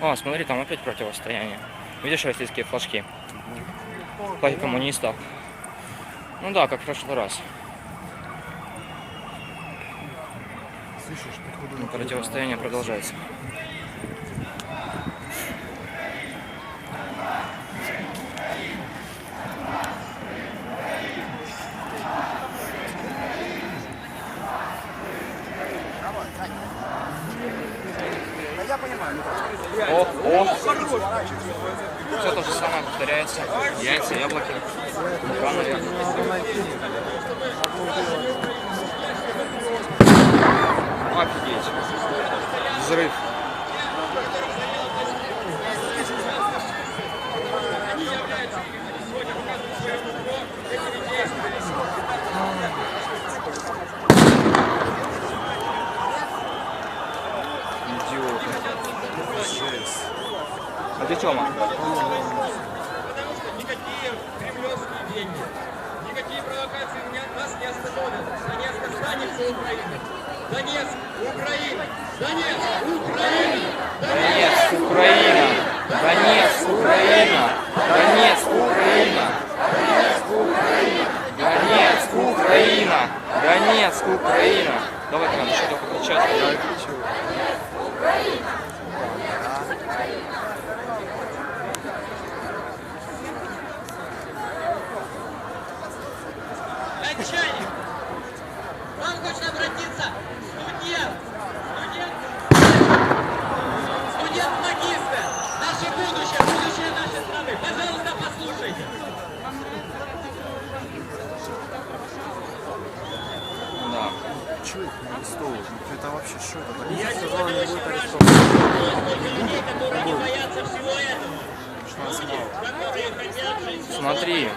О, смотри, там опять противостояние. Видишь российские флажки? Флаги коммунистов. Ну да, как в прошлый раз. Слышишь, Ну, Противостояние продолжается. найти. Офигеть. Взрыв. А ты Тёма? Потому что никакие кремлевские деньги провокации нас не остановят. Донецк останется Украиной. Донецк, Украина! Донецк, Украина! Донецк, Украина! Донецк, Украина! Донецк, Украина! Донецк, Украина! Донецк, Украина! Давай, Колян, еще только кричать. Мире.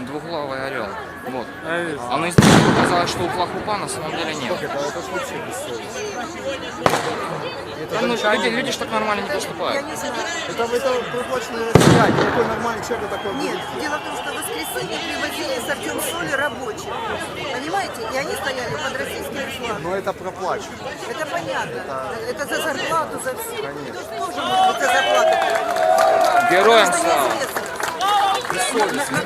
двуглавый орел. Вот. Вижу. А на издалека показалось, что у Плахупа на самом деле нет. Это, это вообще бессовестно. Ну, люди, люди ж так нормально не поступают. Это, это проплаченный россияне. Никакой нормальный человек такой Нет, будет. дело в том, что в воскресенье привозили с Артем Соли рабочих. Понимаете? И они стояли под российским флагом. Но это проплачено. Это понятно. Это за зарплату, за все. Конечно. Тоже может быть за зарплату. Героям слава! бессовестно,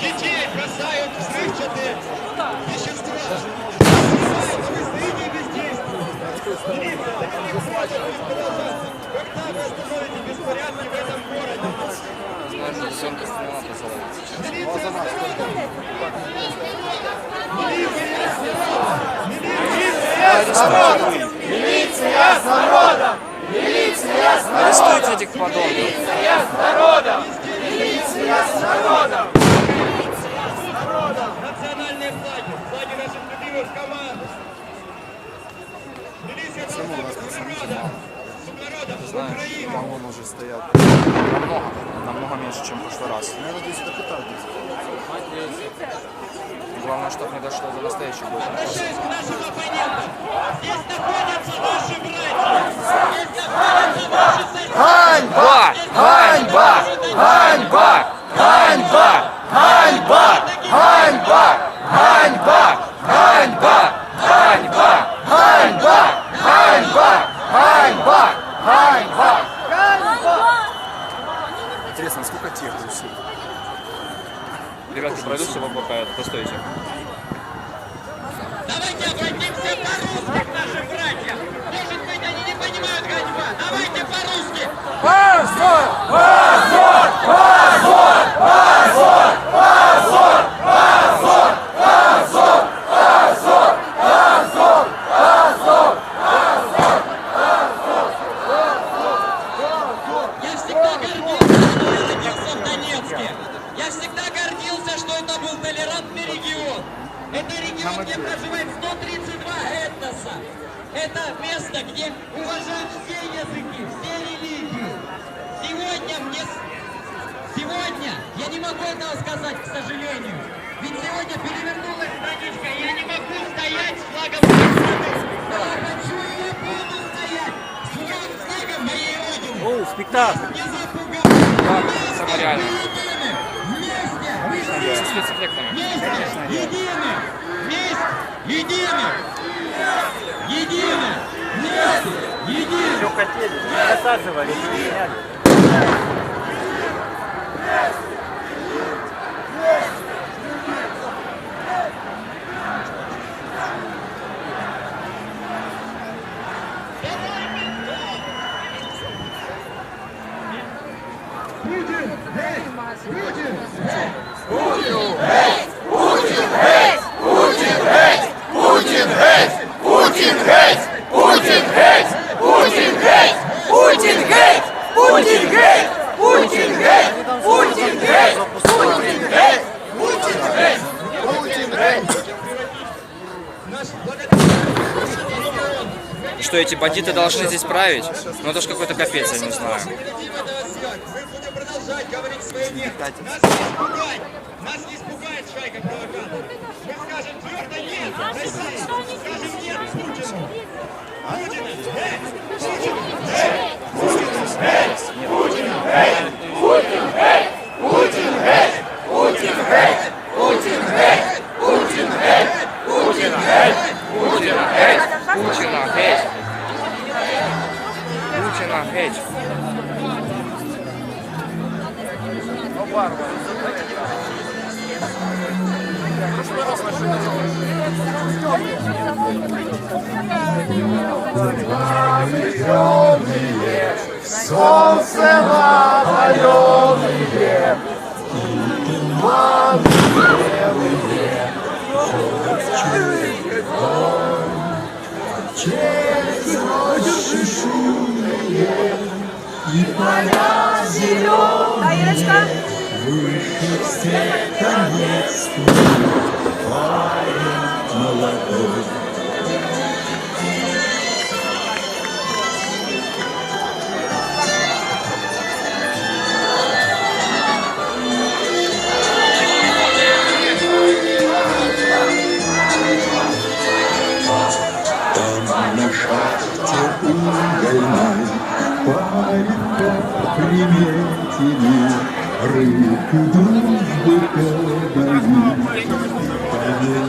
Детей бросают взрывчатые вещества. Когда вы остановите беспорядки в этом городе? Можно все на с народом! Милиция с народом! Милиция с народом! Арестуйте этих подонков! Милиция с народом! Милиция с народом! Милиция с народом! Национальные флаги! Флаги наших любимых команд! Милиция с народом! Знаешь, вагон уже стоят. Намного, намного меньше, чем в прошлый раз. Я надеюсь, это питать Главное, чтобы не дошло до настоящих боев. Обращаюсь к нашим оппонентам. Здесь находятся наши братья. Здесь находятся наши. Ганьба! Ганьба! Ганьба! Ганьба! Я всегда гордился, что я родился в Донецке. Я всегда гордился, что это был толерантный регион. Это регион, где проживает 132 этноса. Это место, где уважают все языки, все религии. Сегодня мне... Сегодня я не могу этого сказать, к сожалению. Ведь сегодня перевернулась страничка, и я не могу стоять с флагом. Но я хочу и я буду стоять с флагом моей родины. Оу, спектакль. Не запугать! реально. Вместе! Со спецэффектами. Вместе! Едины! Вместе! Едины! Едины! Вместе! Едины! хотели, Путин геть! Путін геть! Путін геть! Что эти бандиты должны здесь править? Ну это ж какой-то капец, я не знаю. Нас не испугать! Нас не испугает шайка провокаторов. Мы скажем твердо нет России! Скажем нет Путину! Путину! Нет! Путина Затворенные, солнце водоемные, и туманы белые, через ночи шумные, и поля зеленые, выше всех конец. Malaco.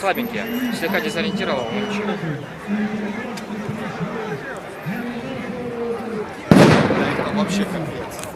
Слабенькие. Слегка дезориентировал, но ничего. Там вообще капец.